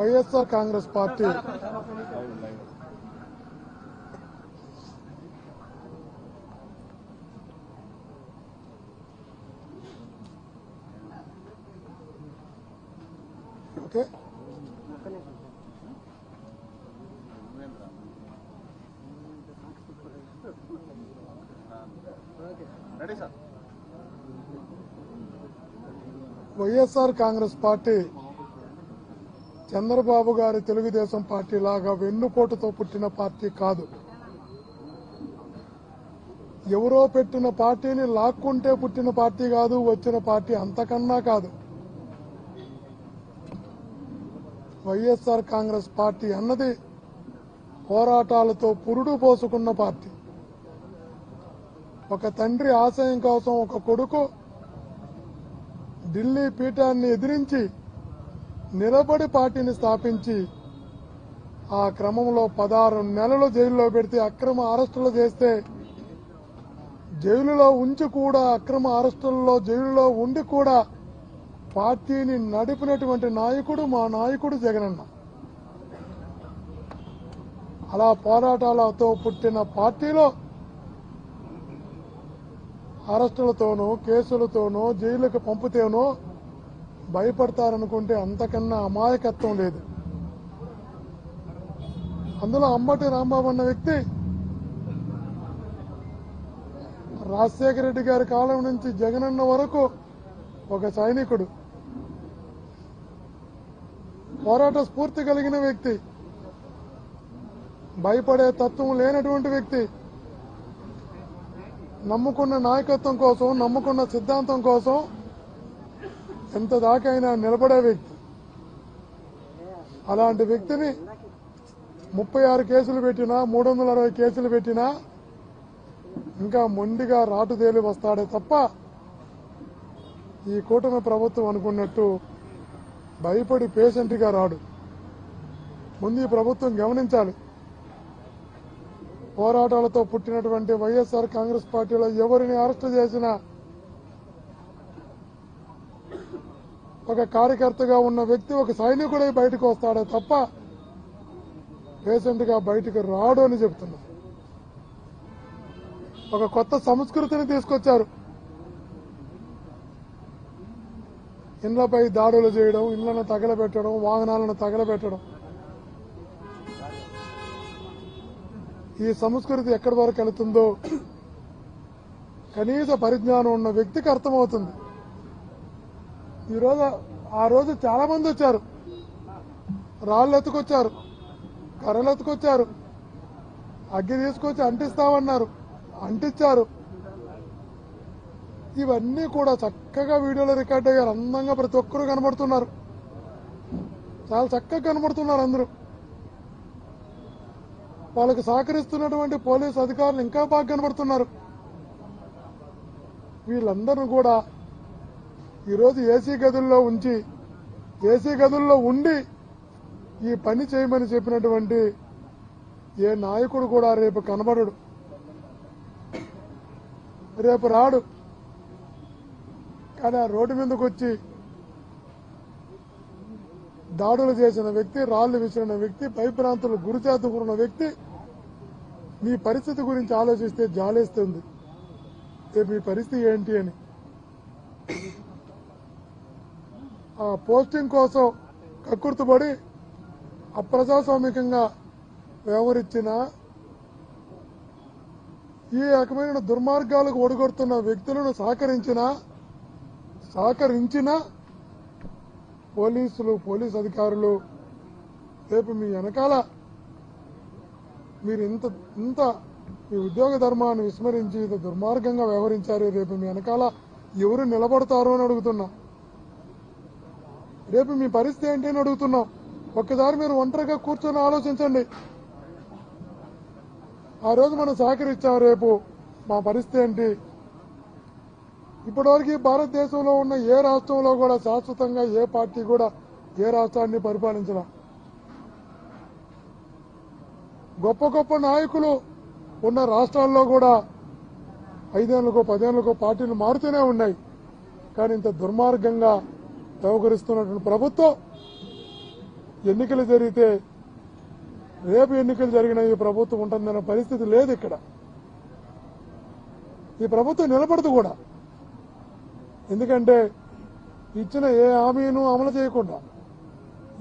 YSR Congress Party. Okay. Ready sir YSR Congress Party. Chandrababu గారి Telugu Desam party లాగా వెన్నుపోటుతో పుట్టిన party కాదు. ఎవరో పెట్టిన పార్టీని లాక్కుంటే పుట్టిన పార్టీ కాదు వచ్చిన పార్టీ అంతకన్నా కాదు. వైఎస్ఆర్ కాంగ్రెస్ పార్టీ అన్నది పోరాటాలతో పురుడు పోసుకున్న పార్టీ. ఒక తండ్రి ఆశయం కోసం ఒక కొడుకు ఢిల్లీ పీఠాన్ని ఎదిరించి నిలబడి పార్టీని స్థాపించి ఆ క్రమంలో పదహారు నెలలు జైల్లో పెడితే అక్రమ అరెస్టులు చేస్తే జైలులో ఉంచి కూడా అక్రమ అరెస్టుల్లో జైలులో ఉండి కూడా పార్టీని నడిపినటువంటి నాయకుడు మా నాయకుడు జగనన్న. అలా పోరాటాలతో పుట్టిన పార్టీలో అరెస్టులతోనూ కేసులతోనూ జైలుకు పంపితేనో భయపడతారనుకుంటే అంతకన్నా అమాయకత్వం లేదు. అందులో అంబటి రాంబాబు అన్న వ్యక్తి రాజశేఖర రెడ్డి గారి కాలం నుంచి జగనన్న వరకు ఒక సైనికుడు. పోరాట స్ఫూర్తి కలిగిన వ్యక్తి. భయపడే తత్వం లేనటువంటి వ్యక్తి. నమ్ముకున్న నాయకత్వం కోసం నమ్ముకున్న సిద్ధాంతం కోసం ఎంత దాకైనా నిలబడే వ్యక్తి. అలాంటి వ్యక్తిని ముప్పై ఆరు కేసులు పెట్టినా మూడు వందల అరవై కేసులు పెట్టినా ఇంకా మొండిగా రాటు తేలి వస్తాడే తప్ప ఈ కూటమి ప్రభుత్వం అనుకున్నట్టు భయపడి పేషెంట్గా రాడు. ముందు ఈ ప్రభుత్వం గమనించాలి. పోరాటాలతో పుట్టినటువంటి వైఎస్ఆర్ కాంగ్రెస్ పార్టీలో ఎవరిని అరెస్ట్ చేసినా ఒక కార్యకర్తగా ఉన్న వ్యక్తి ఒక సైనికుడై బయటకు వస్తాడే తప్ప పేషెంట్గా బయటకు రాడు అని చెప్తున్నా ఒక కొత్త సంస్కృతిని తీసుకొచ్చారు. ఇండ్లపై దాడులు చేయడం ఇళ్ళను తగలబెట్టడం వాహనాలను తగలబెట్టడం. ఈ సంస్కృతి ఎక్కడి వరకు వెళుతుందో కనీస పరిజ్ఞానం ఉన్న వ్యక్తికి అర్థమవుతుంది. ఈరోజు ఆ రోజు చాలా మంది వచ్చారు. రాళ్ళు ఎత్తుకొచ్చారు. కర్రలు ఎత్తుకొచ్చారు. అగ్గి తీసుకొచ్చి అంటిస్తామన్నారు. అంటించారు. ఇవన్నీ కూడా చక్కగా వీడియోలో రికార్డ్ అయ్యారు. అందంగా ప్రతి ఒక్కరూ కనబడుతున్నారు. చాలా చక్కగా కనబడుతున్నారు అందరూ. వాళ్ళకి సహకరిస్తున్నటువంటి పోలీసు అధికారులు ఇంకా బాగా కనబడుతున్నారు. వీళ్ళందరూ కూడా ఈరోజు ఏసీ గదుల్లో ఉంచి ఏసీ గదుల్లో ఉండి ఈ పని చేయమని చెప్పినటువంటి ఏ నాయకుడు కూడా రేపు కనబడడు. రేపు రాడు. కానీ ఆ రోడ్డు మీదకి వచ్చి దాడులు చేసిన వ్యక్తి రాళ్ళు విసిరిన వ్యక్తి పై ప్రాంతాలు చేతుకున్న వ్యక్తి మీ పరిస్థితి గురించి ఆలోచిస్తే జాలేస్తుంది. రేపు మీ పరిస్థితి ఏంటి అని. పోస్టింగ్ కోసం కక్కుర్తుపడి అప్రజాస్వామికంగా వ్యవహరించిన ఈ రకమైన దుర్మార్గాలకు ఒడిగొడుతున్న వ్యక్తులను సహకరించిన సహకరించిన పోలీసులు పోలీస్ అధికారులు రేపు మీ వెనకాల మీరు ఇంత ఇంత మీ ఉద్యోగ ధర్మాన్ని విస్మరించి దుర్మార్గంగా వ్యవహరించారు రేపు మీ వెనకాల ఎవరు నిలబడతారు అని అడుగుతున్నా. రేపు మీ పరిస్థితి ఏంటి అని అడుగుతున్నాం. ఒక్కసారి మీరు ఒంటరిగా కూర్చొని ఆలోచించండి. ఆ రోజు మనం సహకరించాం రేపు. మా పరిస్థితి ఏంటి? ఇప్పటివరకు భారతదేశంలో ఉన్న ఏ రాష్ట్రంలో కూడా శాశ్వతంగా ఏ పార్టీ కూడా ఏ రాష్ట్రాన్ని పరిపాలించడం గొప్ప గొప్ప నాయకులు ఉన్న రాష్ట్రాల్లో కూడా ఐదేళ్ళకో పదేళ్ళకో పార్టీలు మారుతూనే ఉన్నాయి. కానీ ఇంత దుర్మార్గంగా వ్యవహరిస్తున్నటువంటి ప్రభుత్వం ఎన్నికలు జరిగితే రేపు ఎన్నికలు జరిగిన ఈ ప్రభుత్వం ఉంటుందనే పరిస్థితి లేదు ఇక్కడ. ఈ ప్రభుత్వం నిలబడదు కూడా. ఎందుకంటే ఇచ్చిన ఏ హామీను అమలు చేయకుండా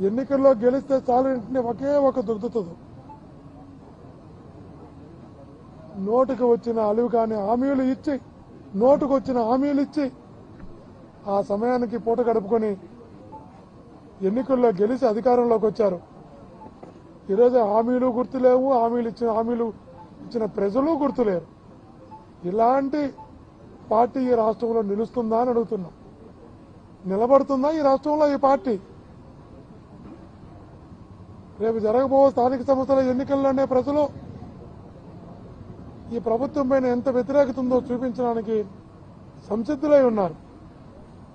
ఎన్నికల్లో గెలిస్తే చాలు వెంటనే ఒకే ఒక దుగ్గుతుంది నోటుకు వచ్చిన అలివి కాని హామీలు ఇచ్చి నోటుకు వచ్చిన హామీలు ఇచ్చి ఆ సమయానికి పూట గడుపుకొని ఎన్నికల్లో గెలిచి అధికారంలోకి వచ్చారు. ఈరోజు హామీలు గుర్తులేవు హామీలు ఇచ్చిన హామీలు ఇచ్చిన ప్రజలు గుర్తులేరు. ఇలాంటి పార్టీ ఈ రాష్ట్రంలో నిలుస్తుందా అని అడుగుతున్నాం. నిలబడుతుందా ఈ రాష్ట్రంలో ఈ పార్టీ? రేపు జరగబో స్థానిక సంస్థల ఎన్నికల్లోనే ప్రజలు ఈ ప్రభుత్వం పైన ఎంత వ్యతిరేకత ఉందో చూపించడానికి సంసిద్ధులై ఉన్నారు.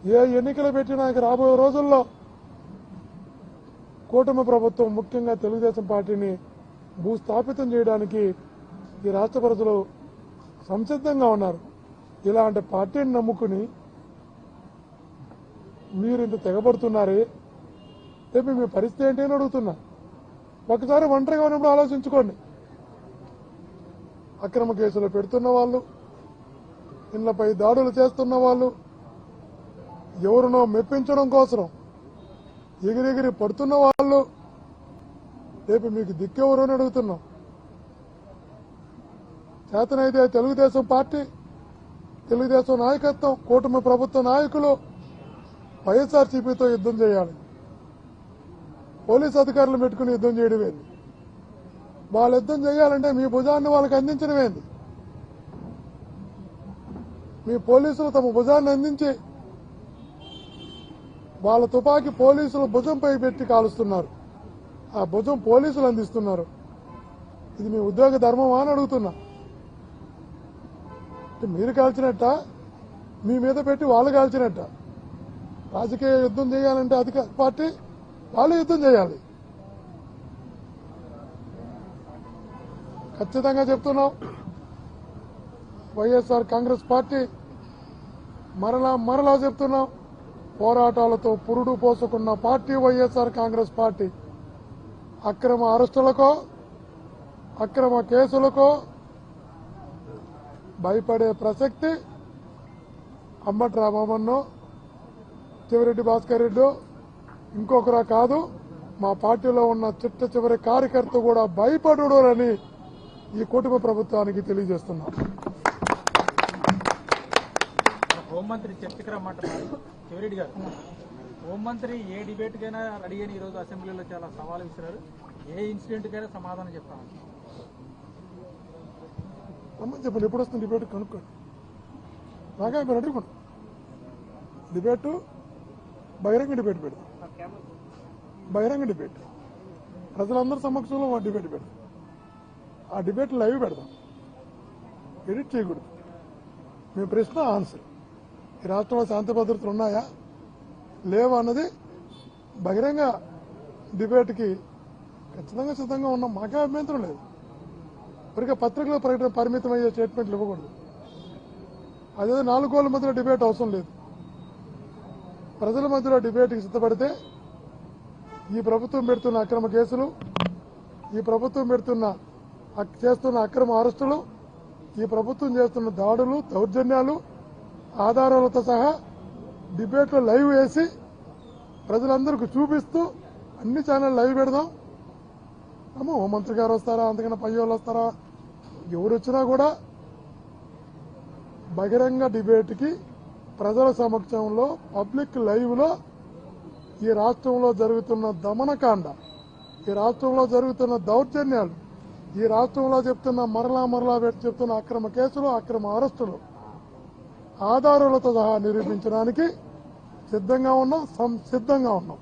ఏ ఎన్నికలు పెట్టినా రాబోయే రోజుల్లో కూటమి ప్రభుత్వం ముఖ్యంగా తెలుగుదేశం పార్టీని భూస్థాపితం చేయడానికి ఈ రాష్ట్ర ప్రజలు సంసిద్ధంగా ఉన్నారు. ఇలాంటి పార్టీని నమ్ముకుని మీరు ఇంత తెగబడుతున్నారే? రేపు మీ పరిస్థితి ఏంటి అని అడుగుతున్నా. ఒకసారి ఒంటరిగా ఉన్నప్పుడు ఆలోచించుకోండి. అక్రమ కేసులు పెడుతున్న వాళ్ళు ఇళ్ళపై దాడులు చేస్తున్న వాళ్ళు ఎవరినో మెప్పించడం కోసం ఎగిరెగిరి పడుతున్న వాళ్ళు రేపు మీకు దిక్కెవరు అని అడుగుతున్నాం. చేతనైతే తెలుగుదేశం పార్టీ తెలుగుదేశం నాయకత్వం కూటమి ప్రభుత్వ నాయకులు వైఎస్ఆర్సీపీతో యుద్ధం చేయాలి. పోలీస్ అధికారులు పెట్టుకుని యుద్ధం చేయడం ఏంది? వాళ్ళు యుద్ధం చేయాలంటే మీ భుజాన్ని వాళ్ళకి అందించడం ఏంది? మీ పోలీసులు తమ భుజాన్ని అందించి వాళ్ళ తుపాకీ పోలీసులు భుజంపై పెట్టి కాలుస్తున్నారు. ఆ భుజం పోలీసులు అందిస్తున్నారు. ఇది మీ ఉద్యోగ ధర్మమా అని అడుగుతున్నా. మీరు కాల్చినట్ట? మీ మీద పెట్టి వాళ్ళు కాల్చినట్ట? రాజకీయ యుద్ధం చేయాలంటే అధికార పార్టీ వాళ్ళు యుద్ధం చేయాలి. ఖచ్చితంగా చెప్తున్నాం. వైఎస్ఆర్ కాంగ్రెస్ పార్టీ మరలా మరలా చెప్తున్నాం. పోరాటాలతో పురుడు పోసుకున్న పార్టీ వైఎస్ఆర్ కాంగ్రెస్ పార్టీ. అక్రమ అరెస్టులకో అక్రమ కేసులకో భయపడే ప్రసక్తి అంబటి రామన్నో చివరెడ్డి భాస్కర్ రెడ్డి ఇంకొకరా కాదు మా పార్టీలో ఉన్న చిట్ట చివరి కార్యకర్త కూడా భయపడు ఈ కుటుంబ ప్రభుత్వానికి తెలియజేస్తున్నాం. హోంమంత్రి చర్చకు రమ్మంటున్నారు శివరెడ్డి గారు. హోంమంత్రి ఏ డిబేట్ కైనా రెడీ అని ఈరోజు అసెంబ్లీలో చాలా సవాలు విసిరారు. ఏ ఇన్సిడెంట్ కైనా సమాధానం చెప్తాను. చెప్పండి ఎప్పుడు వస్తుంది డిబేట్ కనుక్కోండి. నాకే మీరు అడుగుకోండి. డిబేట్ బహిరంగ డిబేట్ పెడతాం. బహిరంగ డిబేట్. ప్రజలందరి సమక్షంలో డిబేట్ పెడతాం. ఆ డిబేట్ లైవ్ పెడదాం ఎడిట్ చేయకూడదు. మీ ప్రశ్న ఆన్సర్. ఈ రాష్ట్రంలో శాంతి భద్రతలు ఉన్నాయా? లేవా అన్నది బహిరంగ డిబేట్కి ఖచ్చితంగా సిద్ధంగా ఉన్నాం. మాకే అభ్యంతరం లేదు. ఇప్పటికే పత్రికలో ప్రకటన పరిమితం అయ్యే స్టేట్మెంట్లు ఇవ్వకూడదు. అదే నాలుగు గోళ్ళ మధ్యలో డిబేట్ అవసరం లేదు. ప్రజల మధ్యలో డిబేట్కి సిద్ధపడితే ఈ ప్రభుత్వం పెడుతున్న అక్రమ కేసులు ఈ ప్రభుత్వం పెడుతున్న చేస్తున్న అక్రమ అరెస్టులు ఈ ప్రభుత్వం చేస్తున్న దాడులు దౌర్జన్యాలు ఆధారాలతో సహా డిబేట్లో లైవ్ వేసి ప్రజలందరికీ చూపిస్తూ అన్ని ఛానల్ లైవ్ పెడదాం. అమ్మ హోంమంత్రి గారు వస్తారా? అంతకన్నా పై వాళ్ళు వస్తారా? ఎవరు వచ్చినా కూడా బహిరంగ డిబేట్కి ప్రజల సమక్షంలో పబ్లిక్ లైవ్లో ఈ రాష్ట్రంలో జరుగుతున్న దమనకాండ ఈ రాష్ట్రంలో జరుగుతున్న దౌర్జన్యాలు ఈ రాష్ట్రంలో చెప్తున్న మరలా మరలా చెప్తున్న అక్రమ కేసులు అక్రమ అరెస్టులు ఆధారాలతో సహా నిరూపించడానికి సిద్ధంగా ఉన్నాం సం- సిద్ధంగా ఉన్నాం.